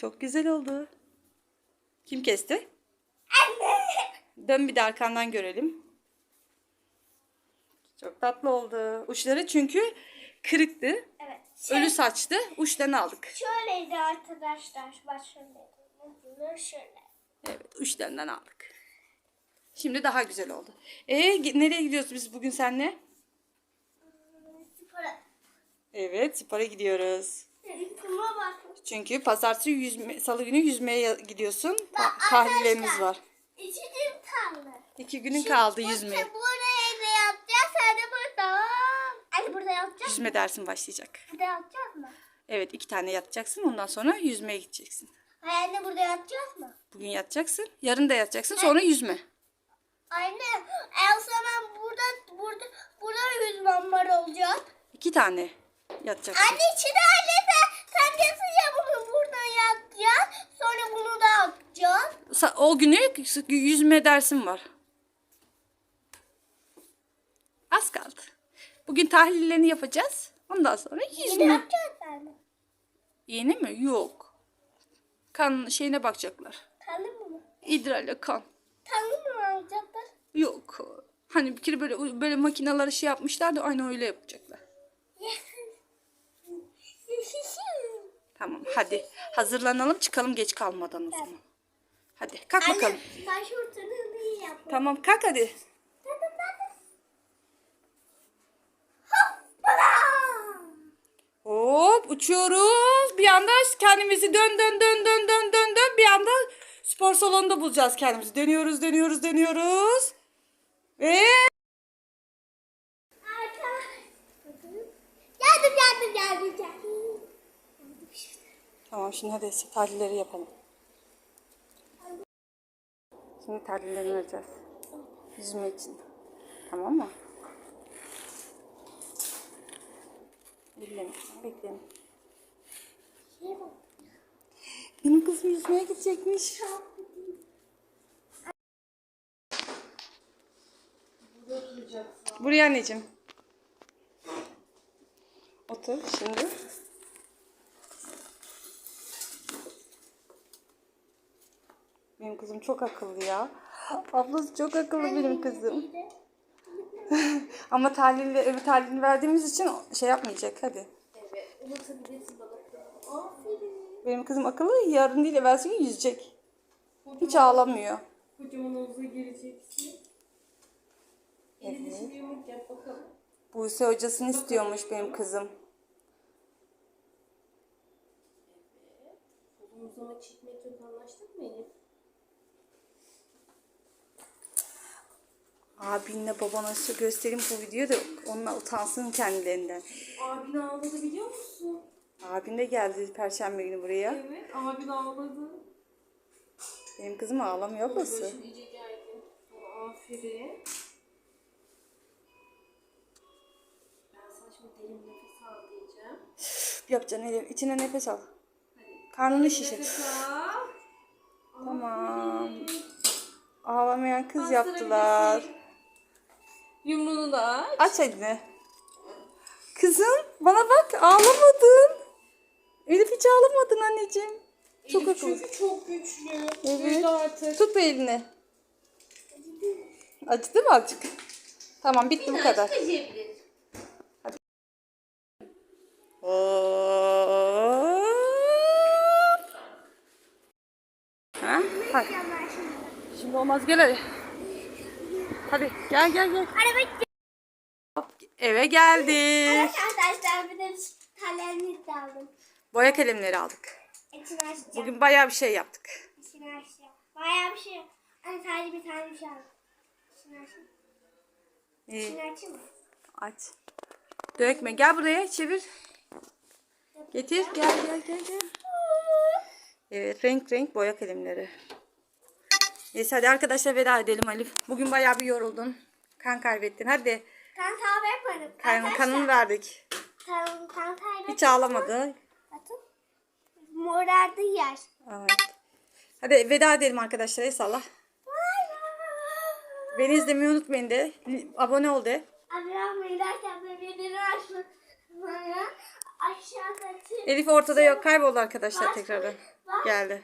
Çok güzel oldu. Kim kesti? Dön bir de arkandan görelim. Çok tatlı oldu. Uçları çünkü kırıktı. Evet. Ölü saçtı. Uçlarını aldık. Şöyleydi arkadaşlar. Bak. Bunu şöyle. Evet uçlarından aldık. Şimdi daha güzel oldu. E nereye gidiyoruz biz bugün seninle? Spora. Evet spora gidiyoruz. Çünkü pazartesi yüzme, salı günü yüzmeye gidiyorsun. Bak, tahlillerimiz var. İki gün kaldı. İki günün kaldı Bu- yüzmeye. Buraya ne yapacağız? Hadi burada. Hadi burada yapacağız. Yüzme dersin başlayacak. Burada yapacağız mı? Evet iki tane yatacaksın ondan sonra yüzmeye gideceksin. Anne burada yapacağız mı? Bugün yatacaksın yarın da yatacaksın sonra yüzme. Anne, el zaman burada burada burada yüzmem var olacak. İki tane yatacaksın. Anne içine diyorsun ya bunu burada yapacağız. Sonra bunu da yapacağız. Sa- O günü yüzme dersin var. Az kaldı. Bugün tahlillerini yapacağız. Ondan sonra Yine yüzme. yapacağız anne. Yeni mi? Yok. Kan şeyine bakacaklar. Tanı mı? İdrarla kan. Tanı mı alacaklar? Yok. Hani bir kere böyle böyle makinaları şey yapmışlar da aynı öyle yapacaklar. Tamam hadi hazırlanalım çıkalım geç kalmadan o zaman. Hadi kalk bakalım. Anne, sen şu ortanı iyi yap. Tamam kalk hadi. Hop uçuyoruz. Bir anda kendimizi dön dön dön dön dön dön dön. Bir anda spor salonunda bulacağız kendimizi. Dönüyoruz dönüyoruz dönüyoruz. Ve Tamam şimdi hadi tahlilleri yapalım. Şimdi tahlillerini vereceğiz. Yüzme için. Tamam mı? Bekleyin. Bekleyin. Benim kızım yüzmeye gidecekmiş. Buraya anneciğim. Otur şimdi. Benim kızım çok akıllı ya. Ablası çok akıllı benim kızım. Ama tahlilini, öbür tahlilini verdiğimiz için şey yapmayacak hadi. Evet, unutabilirsin bana. Aferin. Benim kızım akıllı yarın değil evvelsi gün yüzecek. Hiç ağlamıyor. Kocaman havuza gireceksin. Elini şimdi yumruk yap bakalım. Buse hocasını istiyormuş benim kızım. Omuzlama çekmek yok anlaştık mı Elif? Abinle babana şu göstereyim bu videoyu da onunla utansın kendilerinden. Abin ağladı biliyor musun? Abin de geldi perşembe günü buraya. Evet abin ağladı. Benim kızım ağlamıyor geldi. Aferin. Ben sana şimdi derin nefes al diyeceğim. Yapacaksın Elif. İçine nefes al. Karnını şişir. Nefes al. Tamam. Ağlamayan kız yaptılar. Yumruğunu da aç. Aç elini. Kızım bana bak ağlamadın. Elif hiç ağlamadın anneciğim. Çok Elif akıllı. çünkü çok güçlü. Evet. Artık. Tut bir elini. Acıdı mı azıcık? Tamam bitti bu kadar. Ha? Hadi. Şimdi olmaz gel hadi. Hadi gel gel gel. Araba Hop, Eve geldik. Arkadaşlar bir de kalemlik de aldım. Boya kalemleri aldık. İçini açacağım. Bugün bayağı bir şey yaptık. İçini açacağım. Bayağı bir şey. Hani sadece bir tane bir şey aldım. İçini açayım. İyi. İçini açayım mı? Aç. Dökme. Gel buraya çevir. Getir. Gel gel gel gel. Evet renk renk boya kalemleri. Neyse hadi arkadaşlar veda edelim Elif. Bugün bayağı bir yoruldun. Kan kaybettin. Hadi. Kan yaparım. Kan, kanını verdik. Kan, kan kahve. Hiç ağlamadı. Bakın. Morardı yer. Evet. Hadi veda edelim arkadaşlar. Eyvallah. Beni izlemeyi unutmayın de. Abone ol de. Ablam giderken bebeğleri açmak bana aşağıdaki Elif ortada yok. Kayboldu arkadaşlar tekrardan. Geldi.